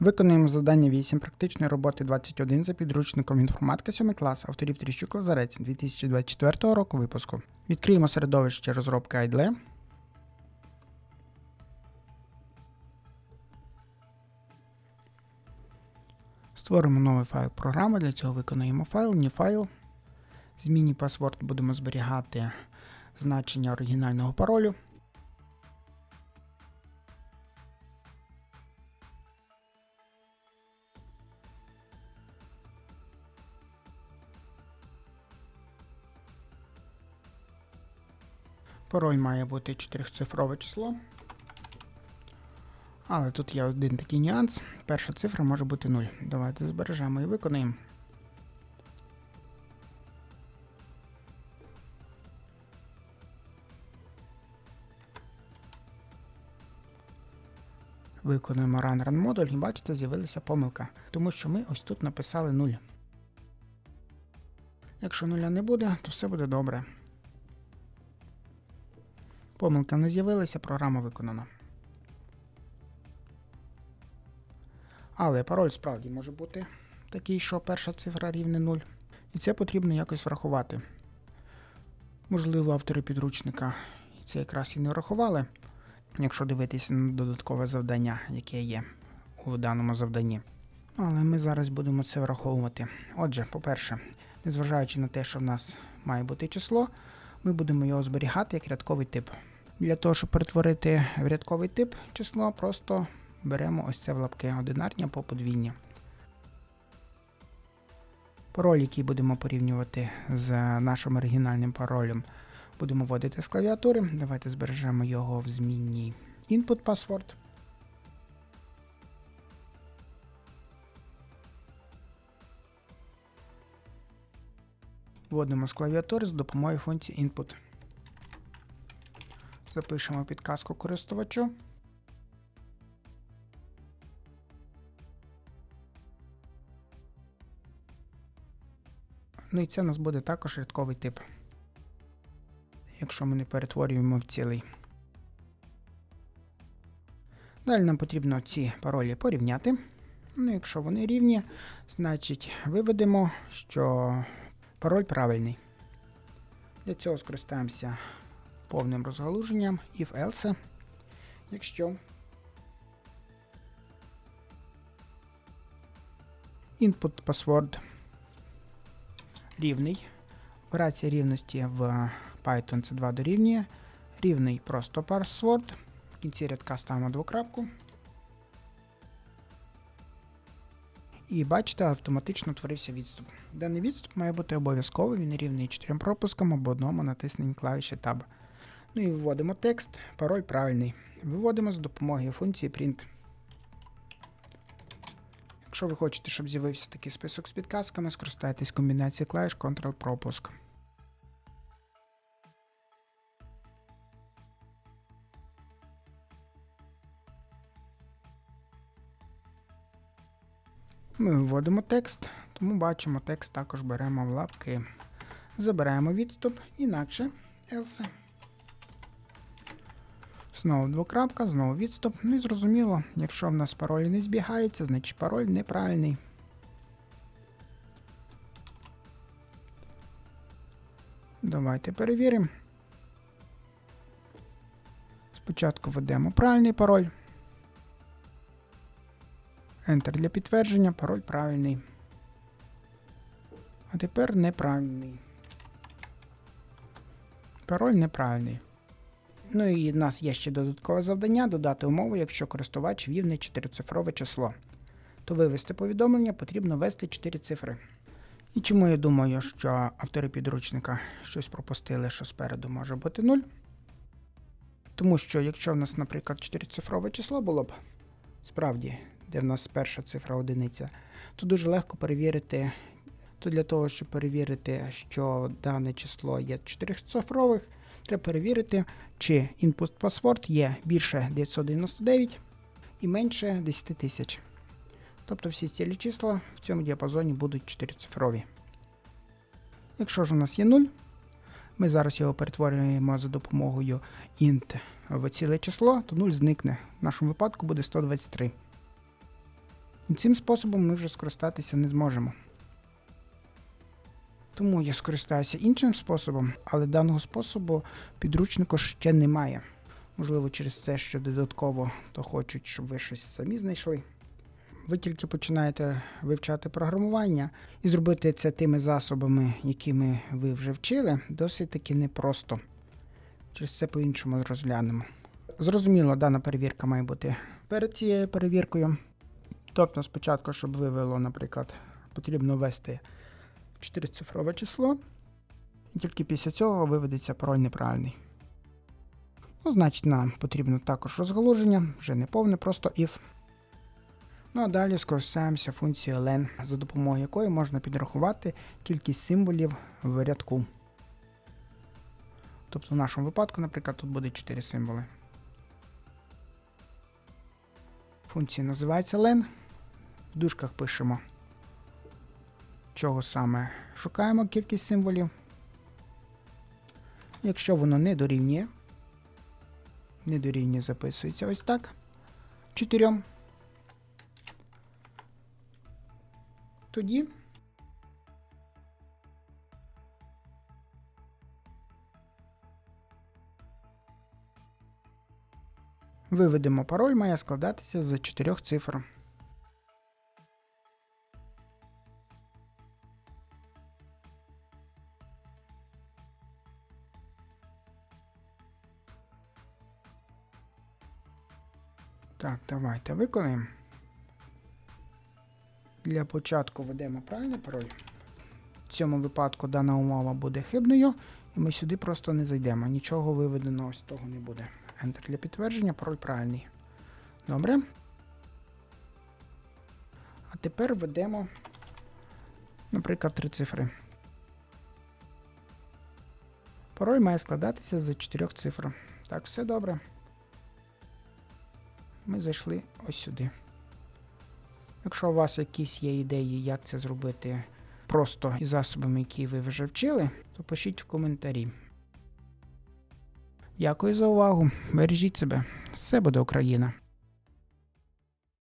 Виконуємо завдання 8 практичної роботи 21 за підручником інформатика 7 клас авторів Тріщук Лазарець 2024 року випуску. Відкриємо середовище розробки IDLE. Створимо новий файл програми. Для цього виконуємо файл, new файл. Зміні паспорт будемо зберігати значення оригінального паролю. Пароль має бути 4-цифрове число. Але тут є один такий нюанс. Перша цифра може бути 0. Давайте збережемо і виконаємо. Виконуємо run run модуль і бачите, з'явилася помилка, тому що ми ось тут написали 0. Якщо нуля не буде, то все буде добре. Помилка не з'явилася, програма виконана. Але пароль справді може бути такий, що перша цифра рівне 0. І це потрібно якось врахувати. Можливо, автори підручника це якраз і не врахували, якщо дивитися на додаткове завдання, яке є у даному завданні. Але ми зараз будемо це враховувати. Отже, по-перше, незважаючи на те, що в нас має бути число, ми будемо його зберігати як рядковий тип. Для того, щоб перетворити в рядковий тип число, просто беремо ось це в лапки одинарні або подвійні. Пароль, який будемо порівнювати з нашим оригінальним паролем, будемо вводити з клавіатури. Давайте збережемо його в змінній input password. Вводимо з клавіатури з допомогою функції input. Запишемо підказку користувачу. Ну і це у нас буде також рядковий тип. Якщо ми не перетворюємо в цілий. Далі нам потрібно ці паролі порівняти. Ну, якщо вони рівні, значить виведемо, що пароль правильний. Для цього скористаємося повним розгалуженням if else. Якщо input password рівний. Операція рівності в Python це 2 дорівнює. Рівний просто password. В кінці рядка ставимо двокрапку. І бачите, автоматично творився відступ. Даний відступ має бути обов'язковий, він рівний 4 пропускам або одному натисненні клавіші Tab. Ну і вводимо текст, пароль правильний. Виводимо з допомогою функції print. Якщо ви хочете, щоб з'явився такий список з підказками, скористайтесь комбінацією клавіш Ctrl-пропуск. Ми вводимо текст, тому бачимо, текст також беремо в лапки. Забираємо відступ, інакше else. Знову двокрапка, знову відступ. Ну і зрозуміло, якщо в нас пароль не збігається, значить пароль неправильний. Давайте перевіримо. Спочатку введемо правильний пароль. Enter для підтвердження, пароль правильний. А тепер неправильний. Пароль неправильний. Ну і в нас є ще додаткове завдання додати умову, якщо користувач ввів не 4-цифрове число. То вивести повідомлення потрібно ввести 4 цифри. І чому я думаю, що автори підручника щось пропустили, що спереду може бути 0? Тому що якщо в нас, наприклад, 4-цифрове число було б справді, де в нас перша цифра одиниця, то дуже легко перевірити. То для того, щоб перевірити, що дане число є 4-цифрових, треба перевірити, чи input password є більше 999 і менше 10 тисяч. Тобто всі цілі числа в цьому діапазоні будуть 4-цифрові. Якщо ж у нас є 0, ми зараз його перетворюємо за допомогою int в ціле число, то 0 зникне. В нашому випадку буде 123. Цим способом ми вже скористатися не зможемо. Тому я скористаюся іншим способом, але даного способу підручнику ще немає. Можливо, через це, що додатково то хочуть, щоб ви щось самі знайшли. Ви тільки починаєте вивчати програмування і зробити це тими засобами, якими ви вже вчили, досить таки непросто. Через це по-іншому розглянемо. Зрозуміло, дана перевірка має бути перед цією перевіркою. Тобто, спочатку, щоб вивело, наприклад, потрібно ввести чотирицифрове число, і тільки після цього виведеться пароль неправильний. Ну, значить, нам потрібно також розгалуження, вже не повне, просто if. Ну а далі скористаємося функцією len, за допомогою якої можна підрахувати кількість символів в рядку. Тобто в нашому випадку, наприклад, тут буде 4 символи. Функція називається len. В дужках пишемо, чого саме шукаємо кількість символів. Якщо воно не дорівнює, не дорівнює записується ось так. Чотирьом. Тоді виведемо пароль, має складатися з чотирьох цифр. Так, давайте виконаємо. Для початку введемо правильний пароль. В цьому випадку дана умова буде хибною, і ми сюди просто не зайдемо. Нічого виведеного з того не буде. Enter для підтвердження, пароль правильний. Добре. А тепер введемо, наприклад, три цифри. Пароль має складатися з чотирьох цифр. Так, все добре. Ми зайшли ось сюди. Якщо у вас якісь є ідеї, як це зробити просто із засобами, які ви вже вчили, то пишіть в коментарі. Дякую за увагу. Бережіть себе. Все буде Україна!